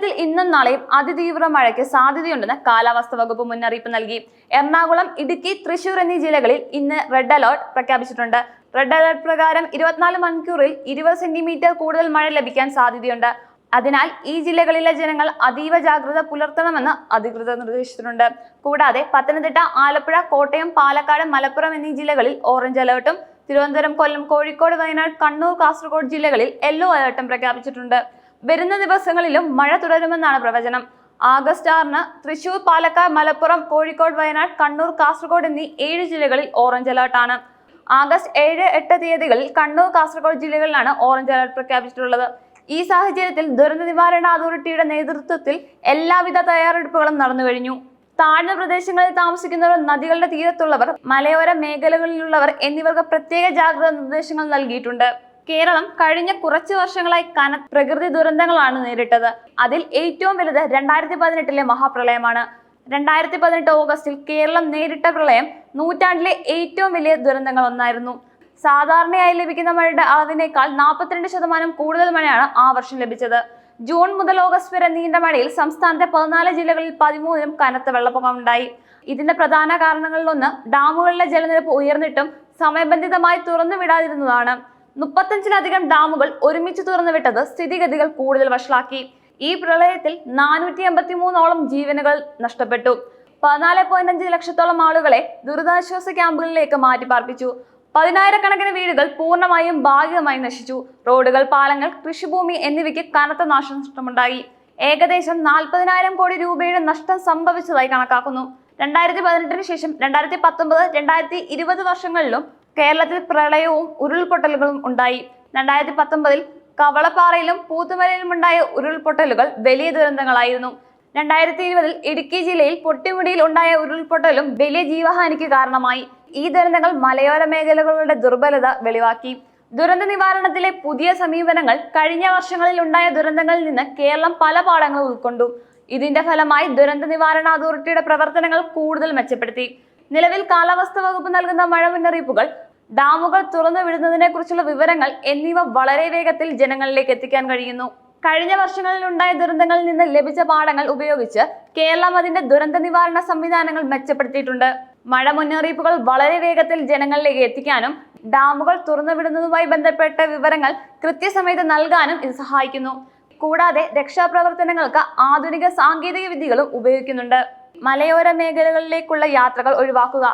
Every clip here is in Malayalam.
കേരളത്തിൽ ഇന്നും നാളെയും അതിതീവ്ര മഴയ്ക്ക് സാധ്യതയുണ്ടെന്ന് കാലാവസ്ഥാ വകുപ്പ് മുന്നറിയിപ്പ് നൽകി. എറണാകുളം ഇടുക്കി തൃശൂർ എന്നീ ജില്ലകളിൽ ഇന്ന് റെഡ് അലേർട്ട് പ്രഖ്യാപിച്ചിട്ടുണ്ട്. റെഡ് അലേർട്ട് പ്രകാരം ഇരുപത്തിനാല് മണിക്കൂറിൽ ഇരുപത് സെന്റിമീറ്റർ കൂടുതൽ മഴ ലഭിക്കാൻ സാധ്യതയുണ്ട്. അതിനാൽ ഈ ജില്ലകളിലെ ജനങ്ങൾ അതീവ ജാഗ്രത പുലർത്തണമെന്ന് അധികൃതർ നിർദ്ദേശിച്ചിട്ടുണ്ട്. കൂടാതെ പത്തനംതിട്ട ആലപ്പുഴ കോട്ടയം പാലക്കാട് മലപ്പുറം എന്നീ ജില്ലകളിൽ ഓറഞ്ച് അലേർട്ടും തിരുവനന്തപുരം കൊല്ലം കോഴിക്കോട് വയനാട് കണ്ണൂർ കാസർഗോഡ് ജില്ലകളിൽ യെല്ലോ അലേർട്ടും പ്രഖ്യാപിച്ചിട്ടുണ്ട്. വരുന്ന ദിവസങ്ങളിലും മഴ തുടരുമെന്നാണ് പ്രവചനം. ആഗസ്റ്റ് ആറിന് തൃശൂർ പാലക്കാട് മലപ്പുറം കോഴിക്കോട് വയനാട് കണ്ണൂർ കാസർഗോഡ് എന്നീ ഏഴ് ജില്ലകളിൽ ഓറഞ്ച് അലേർട്ടാണ് ആഗസ്റ്റ് ഏഴ് എട്ട് തീയതികളിൽ കണ്ണൂർ കാസർഗോഡ് ജില്ലകളിലാണ് ഓറഞ്ച് അലേർട്ട് പ്രഖ്യാപിച്ചിട്ടുള്ളത്. ഈ സാഹചര്യത്തിൽ ദുരന്ത നിവാരണ അതോറിറ്റിയുടെ നേതൃത്വത്തിൽ എല്ലാവിധ തയ്യാറെടുപ്പുകളും നടന്നു കഴിഞ്ഞു. താഴ്ന്ന പ്രദേശങ്ങളിൽ താമസിക്കുന്നവർ നദികളുടെ തീരത്തുള്ളവർ മലയോര മേഖലകളിലുള്ളവർ എന്നിവർക്ക് പ്രത്യേക ജാഗ്രതാ നിർദ്ദേശങ്ങൾ നൽകിയിട്ടുണ്ട്. കേരളം കഴിഞ്ഞ കുറച്ചു വർഷങ്ങളായി കന പ്രകൃതി ദുരന്തങ്ങളാണ് നേരിട്ടത്. അതിൽ ഏറ്റവും വലുത് രണ്ടായിരത്തി പതിനെട്ടിലെ മഹാപ്രളയമാണ്. രണ്ടായിരത്തി പതിനെട്ട് ഓഗസ്റ്റിൽ കേരളം നേരിട്ട പ്രളയം നൂറ്റാണ്ടിലെ ഏറ്റവും വലിയ ദുരന്തങ്ങൾ ഒന്നായിരുന്നു സാധാരണയായി ലഭിക്കുന്ന മഴയുടെ അളവിനേക്കാൾ നാൽപ്പത്തിരണ്ട് ശതമാനം കൂടുതൽ മഴയാണ് ആ വർഷം ലഭിച്ചത്. ജൂൺ മുതൽ ഓഗസ്റ്റ് വരെ നീണ്ട മഴയിൽ സംസ്ഥാനത്തെ പതിനാല് ജില്ലകളിൽ പതിമൂന്നിലും കനത്ത വെള്ളപ്പൊക്കം ഉണ്ടായി ഇതിന്റെ പ്രധാന കാരണങ്ങളിലൊന്ന് ഡാമുകളിലെ ജലനിരപ്പ് ഉയർന്നിട്ടും സമയബന്ധിതമായി തുറന്നു വിടാതിരുന്നതാണ് മുപ്പത്തഞ്ചിലധികം ഡാമുകൾ ഒരുമിച്ച് തുറന്നുവിട്ടത് സ്ഥിതിഗതികൾ കൂടുതൽ വഷളാക്കി. ഈ പ്രളയത്തിൽ നാനൂറ്റി എൺപത്തി മൂന്നോളം ജീവനുകൾ നഷ്ടപ്പെട്ടു. പതിനാല് പോയിന്റ് അഞ്ച് ലക്ഷത്തോളം ആളുകളെ ദുരിതാശ്വാസ ക്യാമ്പുകളിലേക്ക് മാറ്റി പാർപ്പിച്ചു പതിനായിരക്കണക്കിന് വീടുകൾ പൂർണമായും ഭാഗികമായി നശിച്ചു. റോഡുകൾ പാലങ്ങൾ കൃഷിഭൂമി എന്നിവയ്ക്ക് കനത്ത നാശനഷ്ടമുണ്ടായി. ഏകദേശം നാൽപ്പതിനായിരം കോടി രൂപയുടെ നഷ്ടം സംഭവിച്ചതായി കണക്കാക്കുന്നു. രണ്ടായിരത്തി പതിനെട്ടിന് ശേഷം രണ്ടായിരത്തി പത്തൊമ്പത് രണ്ടായിരത്തി ഇരുപത് വർഷങ്ങളിലും കേരളത്തിൽ പ്രളയവും ഉരുൾപൊട്ടലുകളും ഉണ്ടായി. രണ്ടായിരത്തി പത്തൊമ്പതിൽ കവളപ്പാറയിലും പൂത്തുമലയിലും ഉണ്ടായ ഉരുൾപൊട്ടലുകൾ വലിയ ദുരന്തങ്ങളായിരുന്നു. രണ്ടായിരത്തി ഇരുപതിൽ ഇടുക്കി ജില്ലയിൽ പൊട്ടിമുടിയിൽ ഉണ്ടായ ഉരുൾപൊട്ടലും വലിയ ജീവഹാനിക്ക് കാരണമായി. ഈ ദുരന്തങ്ങൾ മലയോര മേഖലകളുടെ ദുർബലത വെളിവാക്കി. ദുരന്ത നിവാരണത്തിലെ പുതിയ സമീപനങ്ങൾ കഴിഞ്ഞ വർഷങ്ങളിൽ ഉണ്ടായ ദുരന്തങ്ങളിൽ നിന്ന് കേരളം പല പാഠങ്ങൾ ഉൾക്കൊണ്ടു. ഇതിന്റെ ഫലമായി ദുരന്ത നിവാരണ അതോറിറ്റിയുടെ പ്രവർത്തനങ്ങൾ കൂടുതൽ മെച്ചപ്പെടുത്തി. നിലവിൽ കാലാവസ്ഥ വകുപ്പ് നൽകുന്ന മഴ മുന്നറിയിപ്പുകൾ ഡാമുകൾ തുറന്നു വിടുന്നതിനെ കുറിച്ചുള്ള വിവരങ്ങൾ എന്നിവ വളരെ വേഗത്തിൽ ജനങ്ങളിലേക്ക് എത്തിക്കാൻ കഴിയുന്നു. കഴിഞ്ഞ വർഷങ്ങളിൽ ഉണ്ടായ ദുരന്തങ്ങളിൽ നിന്ന് ലഭിച്ച പാഠങ്ങൾ ഉപയോഗിച്ച് കേരളം അതിന്റെ ദുരന്ത നിവാരണ സംവിധാനങ്ങൾ മെച്ചപ്പെടുത്തിയിട്ടുണ്ട്. മഴ മുന്നറിയിപ്പുകൾ വളരെ വേഗത്തിൽ ജനങ്ങളിലേക്ക് എത്തിക്കാനും ഡാമുകൾ തുറന്നുവിടുന്നതുമായി ബന്ധപ്പെട്ട വിവരങ്ങൾ കൃത്യസമയത്ത് നൽകാനും ഇത് സഹായിക്കുന്നു. കൂടാതെ രക്ഷാപ്രവർത്തനങ്ങൾക്ക് ആധുനിക സാങ്കേതിക വിദ്യകളും ഉപയോഗിക്കുന്നുണ്ട്. മലയോര മേഖലകളിലേക്കുള്ള യാത്രകൾ ഒഴിവാക്കുക.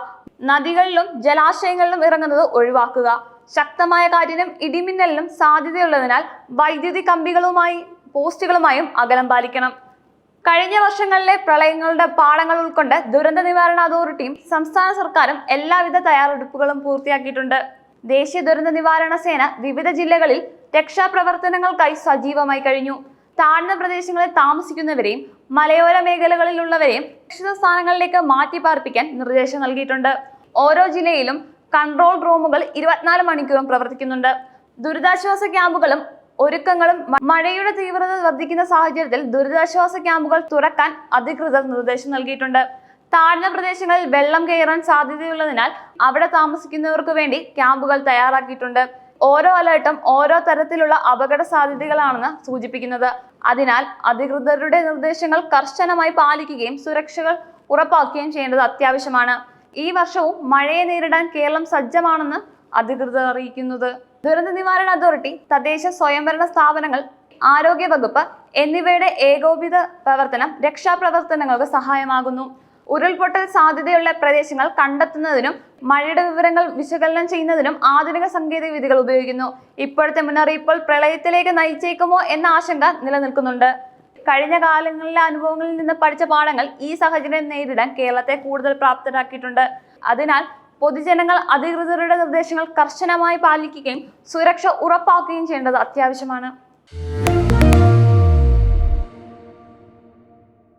നദികളിലും ജലാശയങ്ങളിലും ഇറങ്ങുന്നത് ഒഴിവാക്കുക. ശക്തമായ കാറ്റിനും ഇടിമിന്നലിനും സാധ്യതയുള്ളതിനാൽ വൈദ്യുതി കമ്പികളുമായി പോസ്റ്റുകളുമായും അകലം പാലിക്കണം. കഴിഞ്ഞ വർഷങ്ങളിലെ പ്രളയങ്ങളുടെ പാഠങ്ങൾ ഉൾക്കൊണ്ട് ദുരന്ത നിവാരണ അതോറിറ്റിയും സംസ്ഥാന സർക്കാരും എല്ലാവിധ തയ്യാറെടുപ്പുകളും പൂർത്തിയാക്കിയിട്ടുണ്ട്. ദേശീയ ദുരന്ത നിവാരണ സേന വിവിധ ജില്ലകളിൽ രക്ഷാപ്രവർത്തനങ്ങൾക്കായി സജീവമായി കഴിഞ്ഞു. താഴ്ന്ന പ്രദേശങ്ങളിൽ താമസിക്കുന്നവരെയും മലയോര മേഖലകളിലുള്ളവരെയും സുരക്ഷിത സ്ഥാനങ്ങളിലേക്ക് മാറ്റി പാർപ്പിക്കാൻ നിർദ്ദേശം നൽകിയിട്ടുണ്ട്. ഓരോ ജില്ലയിലും കൺട്രോൾ റൂമുകൾ ഇരുപത്തിനാല് മണിക്കൂറും പ്രവർത്തിക്കുന്നുണ്ട്. ദുരിതാശ്വാസ ക്യാമ്പുകളും ഒരുക്കങ്ങളും മഴയുടെ തീവ്രത വർദ്ധിക്കുന്ന സാഹചര്യത്തിൽ ദുരിതാശ്വാസ ക്യാമ്പുകൾ തുറക്കാൻ അധികൃതർ നിർദ്ദേശം നൽകിയിട്ടുണ്ട്. താഴ്ന്ന പ്രദേശങ്ങളിൽ വെള്ളം കയറാൻ സാധ്യതയുള്ളതിനാൽ അവിടെ താമസിക്കുന്നവർക്ക് വേണ്ടി ക്യാമ്പുകൾ തയ്യാറാക്കിയിട്ടുണ്ട്. ഓരോ അലേർട്ടും ഓരോ തരത്തിലുള്ള അപകട സാധ്യതകളാണെന്ന് സൂചിപ്പിക്കുന്നത്. അതിനാൽ അധികൃതരുടെ നിർദ്ദേശങ്ങൾ കർശനമായി പാലിക്കുകയും സുരക്ഷകൾ ഉറപ്പാക്കുകയും ചെയ്യേണ്ടത് അത്യാവശ്യമാണ്. ഈ വർഷവും മഴയെ നേരിടാൻ കേരളം സജ്ജമാണെന്ന് അധികൃതർ അറിയിക്കുന്നത്. ദുരന്ത നിവാരണ അതോറിറ്റി തദ്ദേശ സ്വയംഭരണ സ്ഥാപനങ്ങൾ ആരോഗ്യ വകുപ്പ് എന്നിവയുടെ ഏകോപിത പ്രവർത്തനം രക്ഷാപ്രവർത്തനങ്ങൾക്ക് സഹായമാകുന്നു. ഉരുൾപൊട്ടൽ സാധ്യതയുള്ള പ്രദേശങ്ങൾ കണ്ടെത്തുന്നതിനും മഴയുടെ വിവരങ്ങൾ വിശകലനം ചെയ്യുന്നതിനും ആധുനിക സാങ്കേതിക വിദ്യകൾ ഉപയോഗിക്കുന്നു. ഇപ്പോഴത്തെ മുന്നറിയിപ്പോൾ പ്രളയത്തിലേക്ക് നയിച്ചേക്കുമോ എന്ന ആശങ്ക നിലനിൽക്കുന്നുണ്ട്. കഴിഞ്ഞ കാലങ്ങളിലെ അനുഭവങ്ങളിൽ നിന്ന് പഠിച്ച പാഠങ്ങൾ ഈ സാഹചര്യം നേരിടാൻ കേരളത്തെ കൂടുതൽ പ്രാപ്തരാക്കിയിട്ടുണ്ട്. അതിനാൽ പൊതുജനങ്ങൾ അധികൃതരുടെ നിർദ്ദേശങ്ങൾ കർശനമായി പാലിക്കുകയും സുരക്ഷ ഉറപ്പാക്കുകയും ചെയ്യേണ്ടത് അത്യാവശ്യമാണ്.